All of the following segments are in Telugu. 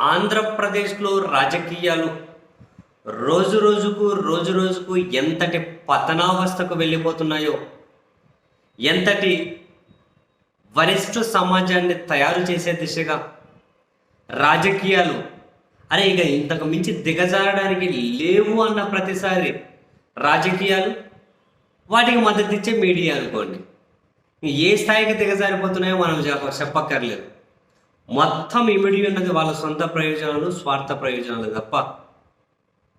ఆంధ్రప్రదేశ్లో రాజకీయాలు రోజు రోజుకు రోజు రోజుకు ఎంతటి పతనావస్థకు వెళ్ళిపోతున్నాయో ఎంతటి వరిష్ఠ సమాజాన్ని తయారు చేసే దిశగా రాజకీయాలు అరే ఇక ఇంతకు మించి దిగజారడానికి లేవు అన్న ప్రతిసారి రాజకీయాలు వాటికి మద్దతు ఇచ్చే మీడియా అనుకోండి. ఏ స్థాయికి దిగజారిపోతున్నాయో మనం చెప్పక్కర్లేదు. మొత్తం ఇమిడి ఉన్నది వాళ్ళ సొంత ప్రయోజనాలు స్వార్థ ప్రయోజనాలు తప్ప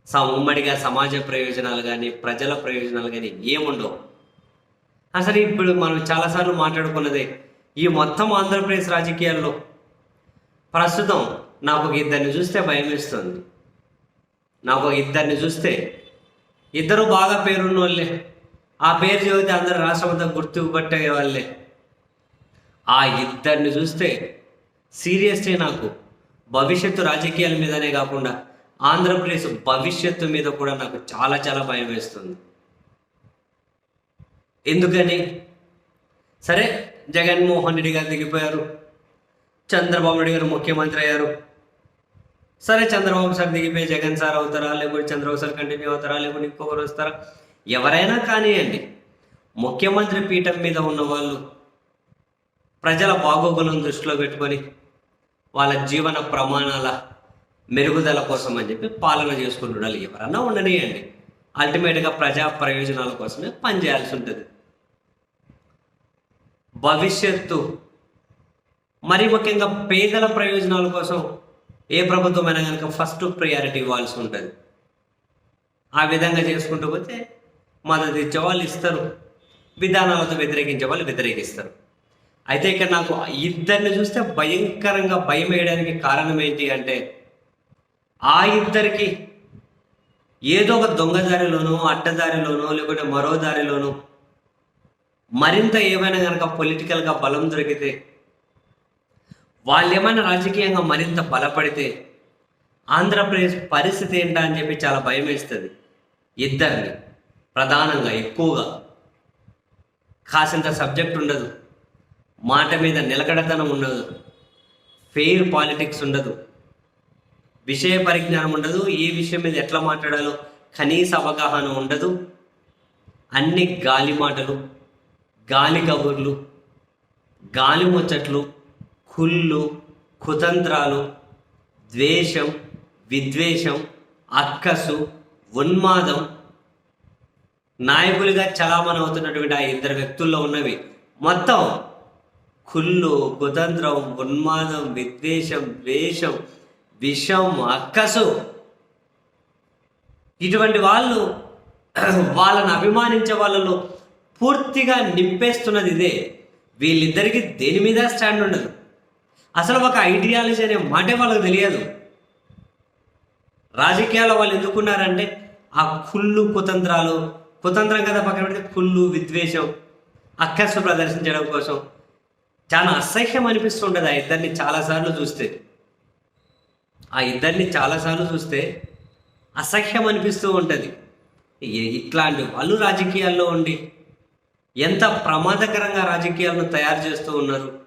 స- ఉమ్మడిగా సమాజ ప్రయోజనాలు కానీ ప్రజల ప్రయోజనాలు కానీ ఏముండవు. అసలు ఇప్పుడు మనం చాలాసార్లు మాట్లాడుకున్నదే ఈ మొత్తం ఆంధ్రప్రదేశ్ రాజకీయాల్లో ప్రస్తుతం నాకు ఒక ఇద్దరిని చూస్తే భయం వేస్తుంది నాకు ఒక ఇద్దరిని చూస్తే ఇద్దరు బాగా పేరున్న వాళ్ళే ఆ పేరు చదివితే అందరు రాష్ట్రమంతా గుర్తుపట్టే వాళ్ళే ఆ ఇద్దరిని చూస్తే సీరియస్లీ నాకు. భవిష్యత్తు రాజకీయాల మీదనే కాకుండా ఆంధ్రప్రదేశ్ భవిష్యత్తు మీద కూడా నాకు చాలా చాలా భయం వేస్తుంది. ఎందుకని? సరే జగన్మోహన్ రెడ్డి గారు దిగిపోయారు. చంద్రబాబు నాయుడు గారు ముఖ్యమంత్రి అయ్యారు. సరే చంద్రబాబు సార్ దిగిపోయి జగన్ సార్ అవుతారా? లేకపోతే చంద్రబాబు సార్ కంటిన్యూ అవుతారా? లేకపోతే ఇంకొకరు వస్తారా? ఎవరైనా కానివ్వండి. ముఖ్యమంత్రి పీఠం మీద ఉన్న వాళ్ళు ప్రజల బాగోగులను దృష్టిలో పెట్టుకొని వాళ్ళ జీవన ప్రమాణాల మెరుగుదల కోసం అని చెప్పి పాలన చేసుకుంటుండాలి ఎవరన్నా ఉండనియండి. అల్టిమేట్గా ప్రజా ప్రయోజనాల కోసమే పనిచేయాల్సి ఉంటుంది. భవిష్యత్తు. మరి ముఖ్యంగా పేదల ప్రయోజనాల కోసం ఏ ప్రభుత్వమైనా కనుక ఫస్ట్ ప్రయారిటీ ఇవ్వాల్సి ఉంటుంది. ఆ విధంగా చేసుకుంటూ పోతే మద్దతు ఇచ్చే వాళ్ళు ఇస్తారు. విధానాలతో వ్యతిరేకించే వాళ్ళు వ్యతిరేకిస్తారు. అయితే ఇక్కడ నాకు ఇద్దరిని చూస్తే భయంకరంగా భయం వేయడానికి కారణం ఏంటి అంటే ఆ ఇద్దరికి ఏదో ఒక దొంగదారిలోనో అట్టదారిలోనో లేకుంటే మరో దారిలోనో మరింత ఏమైనా కనుక పొలిటికల్గా బలం దొరికితే వాళ్ళు ఏమైనా రాజకీయంగా మరింత బలపడితే ఆంధ్రప్రదేశ్ పరిస్థితి ఏంటా అని చెప్పి చాలా భయం వేస్తుంది ఇద్దరిని. ప్రధానంగా ఎక్కువగా. కాసింత సబ్జెక్ట్ ఉండదు. మాట మీద నిలకడతనం ఉండదు. ఫెయిర్ పాలిటిక్స్ ఉండదు. విషయ పరిజ్ఞానం ఉండదు. ఏ విషయం మీద ఎట్లా మాట్లాడాలో కనీస అవగాహన ఉండదు. అన్ని గాలి మాటలు గాలి కబుర్లు గాలి ముచ్చట్లు కుళ్ళు కుతంత్రాలు ద్వేషం విద్వేషం అక్కసు ఉన్మాదం. నాయకులుగా చలామణి అవుతున్నటువంటి ఆ ఇద్దరు వ్యక్తుల్లో ఉన్నవి. మొత్తం కుళ్ళు కుతంత్రం ఉన్మాదం విద్వేషం ద్వేషం విషం అక్కసు. ఇటువంటి వాళ్ళు వాళ్ళని అభిమానించే వాళ్ళలో పూర్తిగా నింపేస్తున్నది ఇదే. వీళ్ళిద్దరికీ దేని మీద స్టాండ్ ఉండదు. అసలు ఒక ఐడియాలజీ అనే మాటే వాళ్ళకి తెలియదు. రాజకీయాల్లో వాళ్ళు ఎందుకున్నారంటే ఆ కుళ్ళు కుతంత్రాలు కుతంత్రం కదా పక్కన పెడితే కుళ్ళు విద్వేషం అక్కసు ప్రదర్శించడం కోసం. చాలా అసహ్యం అనిపిస్తుండదు ఆ ఇద్దరిని చాలాసార్లు చూస్తే. ఆ ఇద్దరిని చాలాసార్లు చూస్తే అసహ్యం అనిపిస్తూ ఉంటుంది. ఇట్లాంటి వాళ్ళు రాజకీయాల్లో ఉండి ఎంత ప్రమాదకరంగా రాజకీయాలను తయారు చేస్తూ ఉన్నారు.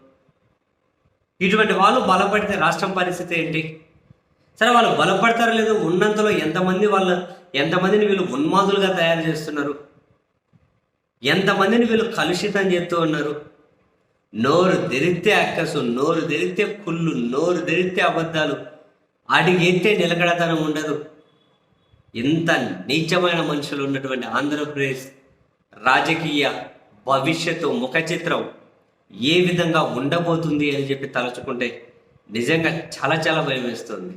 ఇటువంటి వాళ్ళు బలపడితే రాష్ట్రం పరిస్థితి ఏంటి? సరే వాళ్ళు బలపడతారో లేదో ఉన్నంతలో ఎంతమంది వాళ్ళ ఎంతమందిని వీళ్ళు ఉన్మాదులుగా తయారు చేస్తున్నారు? ఎంతమందిని వీళ్ళు కలుషితం చేస్తూ ఉన్నారు? నోరు తెరిస్తే అక్కసు నోరు తెరిస్తే కుళ్ళు నోరు తెరిస్తే అబద్ధాలు. అడిగెత్తే నిలకడతనం ఉండదు. ఇంత నీచమైన మనుషులు ఉన్నటువంటి ఆంధ్రప్రదేశ్ రాజకీయ భవిష్యత్తు ముఖ చిత్రం ఏ విధంగా ఉండబోతుంది అని చెప్పి తలుచుకుంటే నిజంగా చాలా చాలా భయం వేస్తుంది.